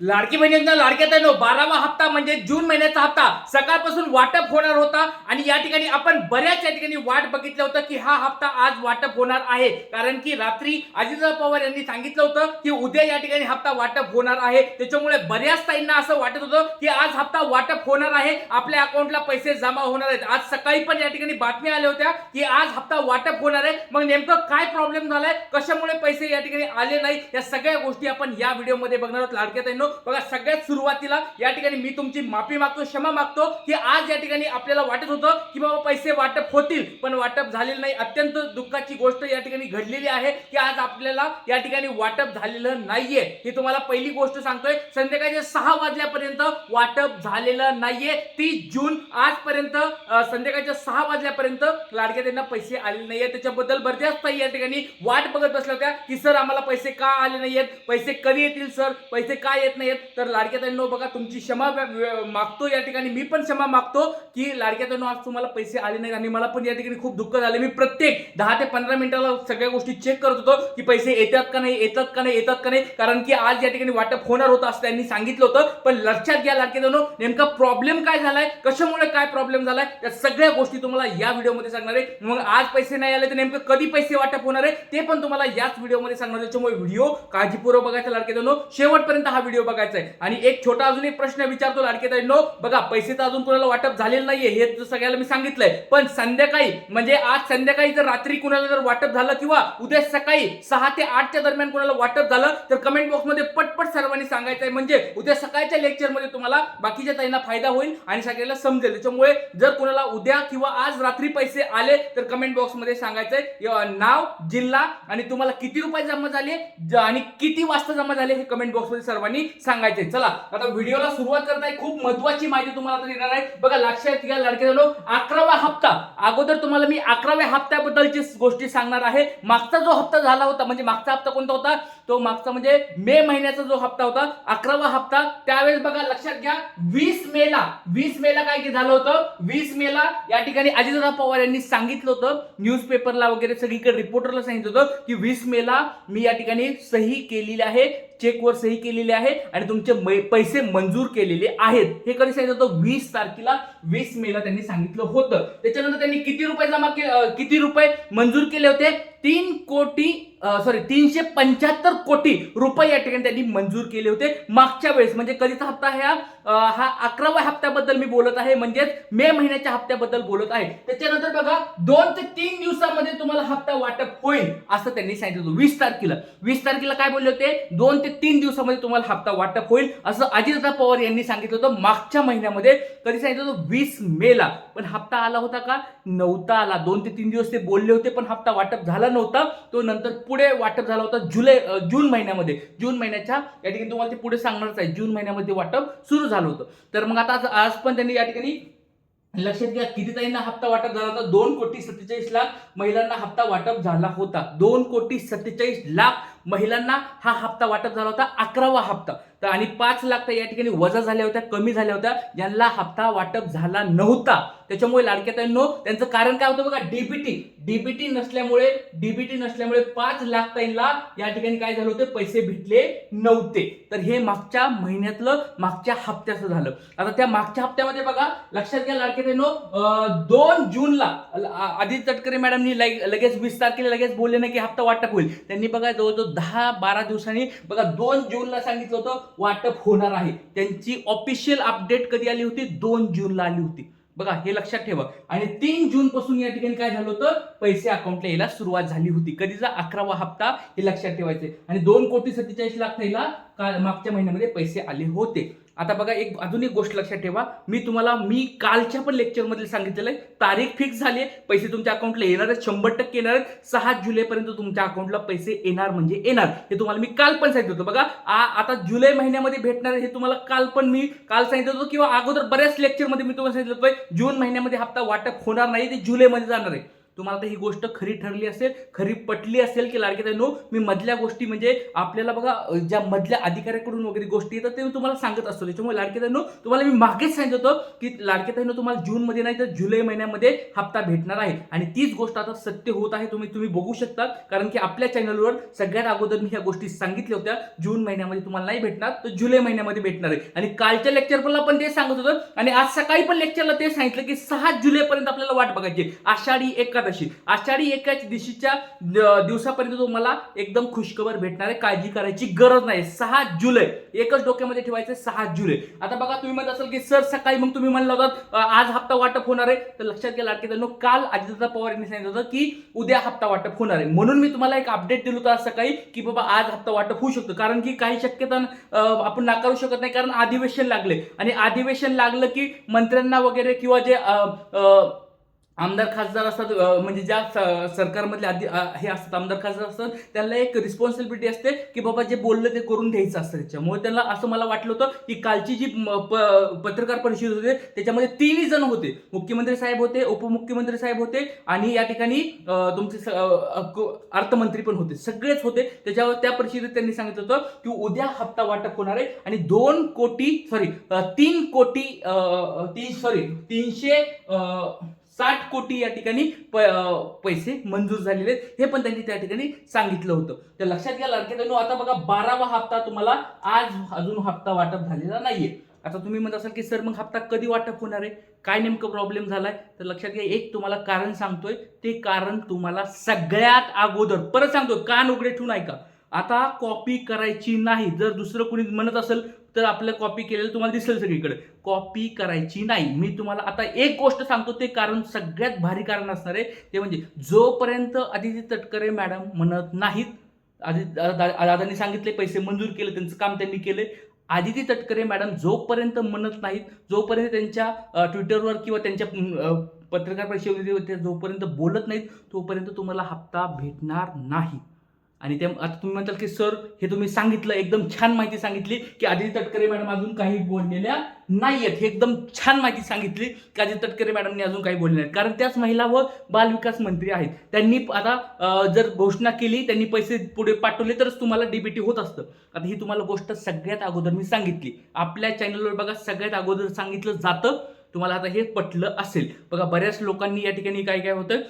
लाडकी बहिणींना लाडक्या ताईनो बारावा हप्ता म्हणजे जून महिन्याचा हप्ता. सकाळपासून वाटप होणार होता आणि या ठिकाणी आपण बऱ्याच या ठिकाणी वाट बघितलं होतं की हा हप्ता आज वाटप होणार आहे. कारण की रात्री अजितदादा पवार यांनी सांगितलं होतं की उद्या या ठिकाणी हप्ता वाटप होणार आहे. त्याच्यामुळे बऱ्याच ताईंना असं वाटत होतं की आज हप्ता वाटप होणार आहे. आपल्या अकाउंटला पैसे जमा होणार आहेत. आज सकाळी पण या ठिकाणी बातम्या आल्या होत्या की आज हप्ता वाटप होणार आहे. मग नेमकं काय प्रॉब्लेम झालाय? कशामुळे पैसे या ठिकाणी आले नाही या सगळ्या गोष्टी आपण या व्हिडिओमध्ये बघणार आहोत. लाडक्या ताईंनो बघा सगळ्यात सुरुवातीला या ठिकाणी मी तुमची माफी मागतो क्षमा मागतो की आज या ठिकाणी आपल्याला वाटत होतं की बाबा पैसे वाटप होतील पण वाटप झालेलं नाही. अत्यंत दुःखाची गोष्ट या ठिकाणी घडलेली आहे की आज आपल्याला या ठिकाणी वाटप झालेलं नाहीये. ही तुम्हाला पहिली गोष्ट सांगतोय. संध्याकाळच्या सहा वाजल्यापर्यंत वाटप झालेलं नाहीये. तीस जून आजपर्यंत संध्याकाळच्या सहा वाजल्यापर्यंत लाडक्या त्यांना पैसे आलेले नाहीये. त्याच्याबद्दल बऱ्याच ताई या ठिकाणी वाट बघत बसल्या होत्या की सर आम्हाला पैसे का आले नाहीयेत? पैसे कधी येतील सर? पैसे का येत नाहीत तर लाडक्या ताईंनो बघा तुमची क्षमा मागतो या ठिकाणी. मी पण क्षमा मागतो की लाडक्या ताईंनो आज तुम्हाला पैसे आले नाहीत आणि मला पण या ठिकाणी खूप दुःख झाले. मी प्रत्येक दहा ते पंधरा मिनिटाला सगळ्या गोष्टी चेक करत होतो की पैसे येतात का नाही येतात का नाही येतात का नाही. कारण की आज या ठिकाणी वाटप होणार होतं असं त्यांनी सांगितलं होतं. पण लक्षात घ्या लाडके ताईंनो नेमका प्रॉब्लेम काय झालाय कशामुळे काय प्रॉब्लेम झालाय या सगळ्या गोष्टी तुम्हाला या व्हिडिओमध्ये सांगणार आहे. मग आज पैसे नाही आले तर नेमकं कधी पैसे वाटप होणार आहे ते पण तुम्हाला याच व्हिडिओमध्ये सांगणार त्याच्यामुळे व्हिडिओ काळजीपूर्वक बघायचा लाडके ताईंनो. शेवटपर्यंत हा व्हिडिओ बघायचं आहे आणि एक छोटा अजून एक प्रश्न विचारतो लाडके नो बघा पैसे तर अजून कोणाला वाटप झालेलं नाहीये हे सगळ्याला मी सांगितलंय. पण संध्याकाळी म्हणजे आज संध्याकाळी जर रात्री कुणाला जर वाटप झालं किंवा उद्या सकाळी सहा ते आठच्या दरम्यान कोणाला वाटप झालं तर कमेंट बॉक्समध्ये पटपट सर्वांनी सांगायचं आहे म्हणजे उद्या सकाळच्या लेक्चरमध्ये तुम्हाला बाकीच्या ताईंना फायदा होईल आणि सगळ्याला समजेल. त्याच्यामुळे जर कोणाला उद्या किंवा आज रात्री पैसे आले तर कमेंट बॉक्समध्ये सांगायचंय नाव जिल्हा आणि तुम्हाला किती रुपये जमा झाले ज- आणि किती वाजता जमा झाले हे कमेंट बॉक्समध्ये सर्वांनी सांगायचे. चला आता व्हिडिओला सुरुवात करताय खूप महत्वाची माहिती तुम्हाला आता देणार आहे. बघा लक्षात घ्या लडके झालो. अकरावा हप्ता. अगोदर तुम्हाला मी अकराव्या हप्त्याबद्दलची गोष्टी सांगणार आहे. मागचा जो हप्ता झाला होता म्हणजे मागचा हप्ता कोणता होता? तो मागचा म्हणजे मे महिन्याचा जो हप्ता होता अकरावा हप्ता. त्यावेळेस बघा लक्षात घ्या वीस मेला वीस मेला काय झालं होतं? वीस मेला या ठिकाणी अजितदा पवार यांनी सांगितलं होतं न्यूजपेपरला वगैरे सगळीकडे रिपोर्टरला सांगितलं होतं की वीस मेला मी या ठिकाणी सही केलेली आहे. चेकवर सही केलेली आहे आणि तुमचे पैसे मंजूर केलेले आहेत. हे कधी सांगितलं होतं? वीस तारखेला वीस मेला त्यांनी सांगितलं होतं. त्याच्यानंतर त्यांनी किती रुपये जमा किती रुपये मंजूर केले होते? तीन कोटी सॉरी तीनशे पंच्याहत्तर कोटी रुपये या ठिकाणी त्यांनी मंजूर केले होते. मागच्या वेळेस म्हणजे कधीचा हप्ता ह्या हा? अकराव्या हप्त्याबद्दल मी बोलत आहे म्हणजेच मे महिन्याच्या हप्त्याबद्दल बोलत आहे. त्याच्यानंतर बघा दोन ते तीन दिवसामध्ये तुम्हाला हप्ता वाटप होईल असं त्यांनी सांगितलं होतं. वीस तारखेला. वीस तारखेला काय बोलले होते? दोन ते तीन दिवसामध्ये तुम्हाला हप्ता वाटप होईल असं अजितदा पवार यांनी सांगितलं होतं. मागच्या महिन्यामध्ये कधी सांगितलं होतं? वीस मेला. पण हप्ता आला होता का? नव्हता आला. दोन ते तीन दिवस ते बोलले होते पण हप्ता वाटप झाला नव्हता. तो नंतर पुढे वाटप झाला होता जुलै जून महिन्यामध्ये. जून महिन्याच्या या ठिकाणी तुम्हाला ते पुढे सांगणारच आहे. जून महिन्यामध्ये वाटप सुरू झालं होतं. तर मग आता आज आज पण त्यांनी या ठिकाणी लक्षात घ्या किती ताईंना हप्ता वाटप झाला होता? दोन कोटी सत्तेचाळीस लाख महिलांना हप्ता वाटप झाला होता. दोन कोटी सत्तेचाळीस लाख महिलांना हा हप्ता वाटप झाला होता. अकरावा हप्ता. तर आणि पाच लाख तर या ठिकाणी वजा झाल्या होत्या कमी झाल्या होत्या. ज्यांना हप्ता वाटप झाला नव्हता. त्याच्यामुळे लाडक्याताईंनो त्यांचं कारण काय होतं बघा डीबीटी डीबीटी नसल्यामुळे डीबीटी नसल्यामुळे पाच लाख ताईंना या ठिकाणी काय झालं होतं पैसे भेटले नव्हते. तर हे मागच्या महिन्यातलं मागच्या हप्त्याचं झालं. आता त्या मागच्या हप्त्यामध्ये बघा लक्षात घ्या लाडके दोन जूनला आदित्य तटकरे मॅडमनी लगेच वीस तारखेला लगेच बोलले ना की हप्ता वाटप होईल. त्यांनी बघा जवळजवळ दहा बारा दिवसांनी बघा दोन जूनला सांगितलं होतं वाटप होणार आहे. त्यांची ऑफिशियल अपडेट कधी आली होती? दोन जूनला आली होती. बघा हे लक्षात ठेवा. आणि तीन जून पासून या ठिकाणी काय झालं होतं? पैसे अकाउंटला यायला सुरुवात झाली होती. कधीचा? अकरावा हप्ता हे लक्षात ठेवायचे. आणि दोन कोटी सत्तेचाळीस लाख यायला का मागच्या महिन्यामध्ये पैसे आले होते. आता बघा एक अजून एक गोष्ट लक्षात ठेवा. मी तुम्हाला मी कालच्या पण लेक्चरमध्ये सांगितलेलं आहे. तारीख फिक्स झाली आहे. पैसे तुमच्या अकाउंटला येणार आहेत. शंभर टक्के येणार आहेत. सहा जुलैपर्यंत तुमच्या अकाउंटला पैसे येणार म्हणजे येणार. हे तुम्हाला मी काल पण सांगितलं होतं. बघा आ- आता जुलै महिन्यामध्ये भेटणार हे तुम्हाला काल पण मी काल सांगितलं होतं किंवा अगोदर बऱ्याच लेक्चरमध्ये मी तुम्हाला सांगितलं होतं जून महिन्यामध्ये हप्ता वाटप होणार नाही ते जुलैमध्ये जाणार आहे. तुम्हाला ही गोष्ट खरी ठरली असेल खरी पटली असेल की लाडके नो मी मधल्या गोष्टी म्हणजे आपल्याला बघा ज्या मधल्या अधिकाऱ्याकडून वगैरे गोष्टी येतात ते मी तुम्हाला सांगत असतो. त्याच्यामुळे लाडके नो तुम्हाला मी मागेच सांगितलं होतं की लाडके नो तुम्हाला जून मध्ये नाही तर जुलै महिन्यामध्ये हप्ता भेटणार आहे. आणि तीच गोष्ट आता सत्य होत आहे तुम्ही तुम्ही बघू शकता. कारण की आपल्या चॅनलवर सगळ्यात अगोदर मी ह्या गोष्टी सांगितल्या होत्या. जून महिन्यामध्ये तुम्हाला नाही भेटणार तर जुलै महिन्यामध्ये भेटणार आहे. आणि कालच्या लेक्चरला पण ते सांगत होतं. आणि आज सकाळी पण लेक्चरला ते सांगितलं की सहा जुलैपर्यंत आपल्याला वाट बघायची आषाढी एक एकादशी आषाढी एकादशी दिवशीच्या दिवसापर्यंत तुम्हाला एकदम खुशखबर भेटणार आहे काळजी करायची गरज नाही. सहा जुलै एकच डोक्यामध्ये ठेवायचं सहा जुलै. आता बघा तुम्ही म्हणत असाल की सर सकाळी मग तुम्ही म्हणलं होतात आज हप्ता वाटप होणार आहे. तर लक्षात घ्या लाडके काल अजितदा पवार यांनी सांगितलं होतं की उद्या हप्ता वाटप होणार आहे. म्हणून मी तुम्हाला एक अपडेट दिलं होतं आज सकाळी की बाबा आज हप्ता वाटप होऊ शकतो. कारण की काही शक्यता आपण नाकारू शकत नाही कारण अधिवेशन लागले. आणि अधिवेशन लागलं की मंत्र्यांना वगैरे किंवा जे अं, आमदार खासदार असतात म्हणजे ज्या सरकारमधले आधी हे असतात आमदार खासदार असतात त्यांना एक रिस्पॉन्सिबिलिटी असते की बाबा जे बोललं ते करून घ्यायचं असतं त्याच्यामुळे त्यांना असं मला वाटलं होतं की कालची जी प- पत्रकार परिषद होते त्याच्यामध्ये तिन्ही जण होते. मुख्यमंत्री साहेब होते उपमुख्यमंत्री साहेब होते आणि या ठिकाणी तुमचे अर्थमंत्री पण होते. सगळेच होते. त्याच्यावर त्या परिषदेत त्यांनी सांगितलं होतं की उद्या हप्ता वाटप होणार आहे आणि दोन कोटी सॉरी तीन कोटी तीन सॉरी तीनशे साठ कोटी या ठिकाणी पैसे मंजूर झालेले आहेत. हे पण त्यांनी त्या ठिकाणी सांगितलं होतं. तर लक्षात घ्या लाडके आता बघा बारावा हप्ता तुम्हाला आज अजून हप्ता वाटप झालेला नाहीये. आता तुम्ही म्हणत असाल की सर मग हप्ता कधी वाटप होणार आहे? काय नेमकं प्रॉब्लेम झालाय? तर लक्षात घ्या एक तुम्हाला कारण सांगतोय. ते कारण तुम्हाला सगळ्यात अगोदर परत सांगतोय कान उघडे ठेवून ऐका. आता कॉपी करायची नाही. जर दुसरं कोणी म्हणत असेल तर आपलं कॉपी केलेलं तुम्हाला दिसेल सगळीकडे. कॉपी करायची नाही. मी तुम्हाला आता एक गोष्ट सांगतो ते कारण सगळ्यात भारी कारण असणार आहे. ते म्हणजे जोपर्यंत आदिती तटकरे मॅडम म्हणत नाहीत आदित दादांनी सांगितले पैसे मंजूर केले त्यांचं काम त्यांनी केले आदिती तटकरे मॅडम जोपर्यंत म्हणत नाहीत जोपर्यंत त्यांच्या ट्विटरवर किंवा त्यांच्या पत्रकार परिषदेवर जोपर्यंत बोलत नाहीत तोपर्यंत तुम्हाला हप्ता भेटणार नाही. आणि त्या आता तुम्ही म्हणताल की सर हे तुम्ही सांगितलं एकदम छान माहिती सांगितली की आदिती तटकरे मॅडम अजून काही बोललेल्या नाही आहेत हे एकदम छान माहिती सांगितली की आदिती तटकरे मॅडमने अजून काही बोलले नाहीत. कारण त्याच महिला व बालविकास मंत्री आहेत. त्यांनी आता जर घोषणा केली त्यांनी पैसे पुढे पाठवले तरच तुम्हाला डीबीटी होत असतं. आता ही तुम्हाला गोष्ट सगळ्यात अगोदर मी सांगितली. आपल्या चॅनलवर बघा सगळ्यात अगोदर सांगितलं जातं. तुम्हाला आता हे पटलं असेल. बघा बऱ्याच लोकांनी या ठिकाणी काय काय होतं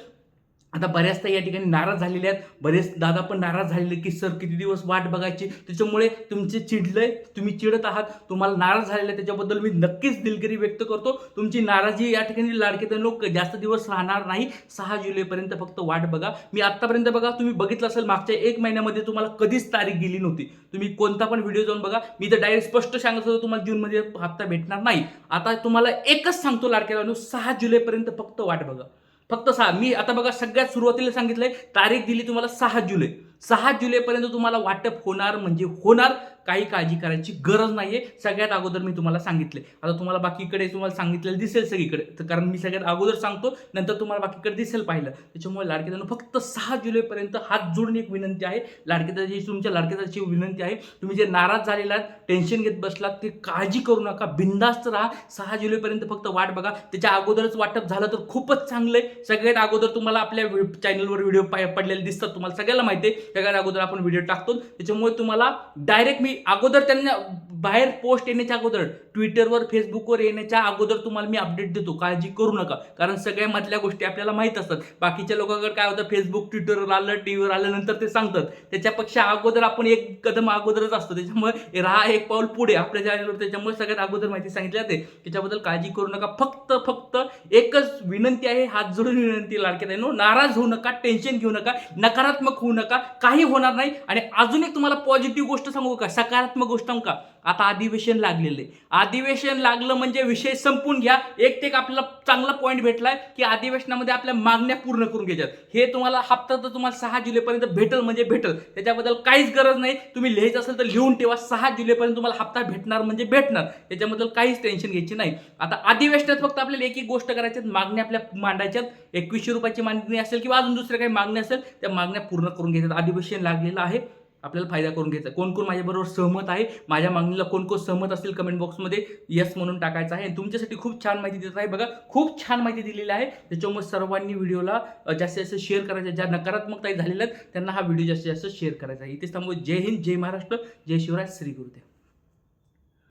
आता बऱ्याचदा या ठिकाणी नाराज झालेले आहेत. बरेच दादा पण नाराज झालेले की सर किती दिवस वाट बघायची? त्याच्यामुळे तुमचे चिडलंय तुम्ही चिडत आहात. तुम्हाला नाराज झालेला आहे, त्याच्याबद्दल मी नक्कीच दिलगिरी व्यक्त करतो. तुमची नाराजी या ठिकाणी लाडके लोक जास्त दिवस राहणार नाही. सहा जुलैपर्यंत फक्त वाट बघा. मी आतापर्यंत बघा तुम्ही बघितलं असेल मागच्या एक महिन्यामध्ये तुम्हाला कधीच तारीख गेली नव्हती. तुम्ही कोणता पण व्हिडिओ जाऊन बघा. मी तर डायरेक्ट स्पष्ट सांगत होतो तुम्हाला जूनमध्ये हप्ता भेटणार नाही. आता तुम्हाला एकच सांगतो लाडके सहा जुलैपर्यंत फक्त वाट बघा. फक्त सहा. मी आता बघा सगळ्यात सुरुवातीला सांगितलंय तारीख दिली तुम्हाला सहा जुलै. सहा जुलैपर्यंत तुम्हाला वाटप होणार म्हणजे होणार. काही काळजी करायची गरज नाही आहे सगळ्यात अगोदर मी तुम्हाला सांगितले. आता तुम्हाला बाकीकडे तुम्हाला सांगितलेलं दिसेल सगळीकडे. तर कारण मी सगळ्यात अगोदर सांगतो नंतर तुम्हाला बाकीकडे दिसेल पाहिलं. त्याच्यामुळे लाडकेदारांनो फक्त सहा जुलैपर्यंत हात जोडून एक विनंती आहे. लाडकेदाराची तुमच्या लाडकेदाराची विनंती आहे. तुम्ही जे नाराज झालेला आहात टेन्शन घेत बसलात ते काळजी करू नका. बिंदास्त राहा. सहा जुलैपर्यंत फक्त वाट बघा. त्याच्या अगोदरच वाटप झालं तर खूपच चांगलं आहे सगळ्यात अगोदर तुम्हाला आपल्या चॅनलवर व्हिडिओ पडलेले दिसतात. तुम्हाला सगळ्याला माहिती आहे. सगळ्यात अगोदर आपण व्हिडिओ टाकतो. त्याच्यामुळे तुम्हाला डायरेक्ट मी अगोदर त्यांना बाहेर पोस्ट येण्याच्या अगोदर ट्विटरवर फेसबुकवर येण्याच्या अगोदर तुम्हाला मी अपडेट देतो. काळजी करू नका. कारण सगळ्या मधल्या गोष्टी आपल्याला माहीत असतात. बाकीच्या लोकांकडे काय होतं फेसबुक ट्विटरवर आलं टीव्हीवर आलं नंतर ते सांगतात. त्याच्यापेक्षा अगोदर आपण एक कदम अगोदरच असतो. त्याच्यामुळे राहा एक पाऊल पुढे. आपल्या चॅनलवर त्याच्यामुळे सगळ्यात अगोदर माहिती सांगितली जाते. त्याच्याबद्दल काळजी करू नका. फक्त फक्त एकच विनंती आहे. हात जोडून विनंती लाडक्यात नो नाराज होऊ नका टेन्शन घेऊ नका नकारात्मक होऊ नका. काही होणार नाही. आणि अजून एक तुम्हाला पॉझिटिव्ह गोष्ट सांगू का? सकारात्मक गोष्ट सांगू का? आता अधिवेशन लागलेलं आहे. अधिवेशन लागलं म्हणजे विषय संपून घ्या. एक ते एक आपल्याला चांगला पॉईंट भेटलाय की अधिवेशनामध्ये आपल्या मागण्या पूर्ण करून घ्यायच्यात हे तुम्हाला हप्ता तर तुम्हाला सहा जुलैपर्यंत भेटल म्हणजे भेटल. त्याच्याबद्दल काहीच गरज नाही. तुम्ही लिहायचं असेल तर लिहून ठेवा. सहा जुलैपर्यंत तुम्हाला हप्ता भेटणार म्हणजे भेटणार. त्याच्याबद्दल काहीच टेन्शन घ्यायची नाही. आता अधिवेशनात फक्त आपल्याला एक एक गोष्ट करायची मागण्या आपल्या मांडायच्यात एकवीसशे रुपयाची मागणी असेल किंवा अजून दुसऱ्या काही मागण्या असेल त्या मागण्या पूर्ण करून घ्यायच्यात अधिवेशन लागलेलं आहे. आपल्याला फायदा करून घ्यायचा. आहे. कोण कोण माझ्याबरोबर सहमत आहे? माझ्या मागणीला कोण कोण सहमत असतील कमेंट बॉक्समध्ये यस म्हणून टाकायचं आहे. आणि तुमच्यासाठी खूप छान माहिती देत आहे. बघा खूप छान माहिती दिलेली आहे. त्याच्यामुळे सर्वांनी व्हिडिओला जास्तीत जास्त शेअर करायचं. ज्या नकारात्मकता झालेल्या आहेत त्यांना हा व्हिडिओ जास्तीत जास्त शेअर करायचा आहे. इथेच थांबू. जय हिंद जय महाराष्ट्र जय शिवराज श्री गुरुदेव.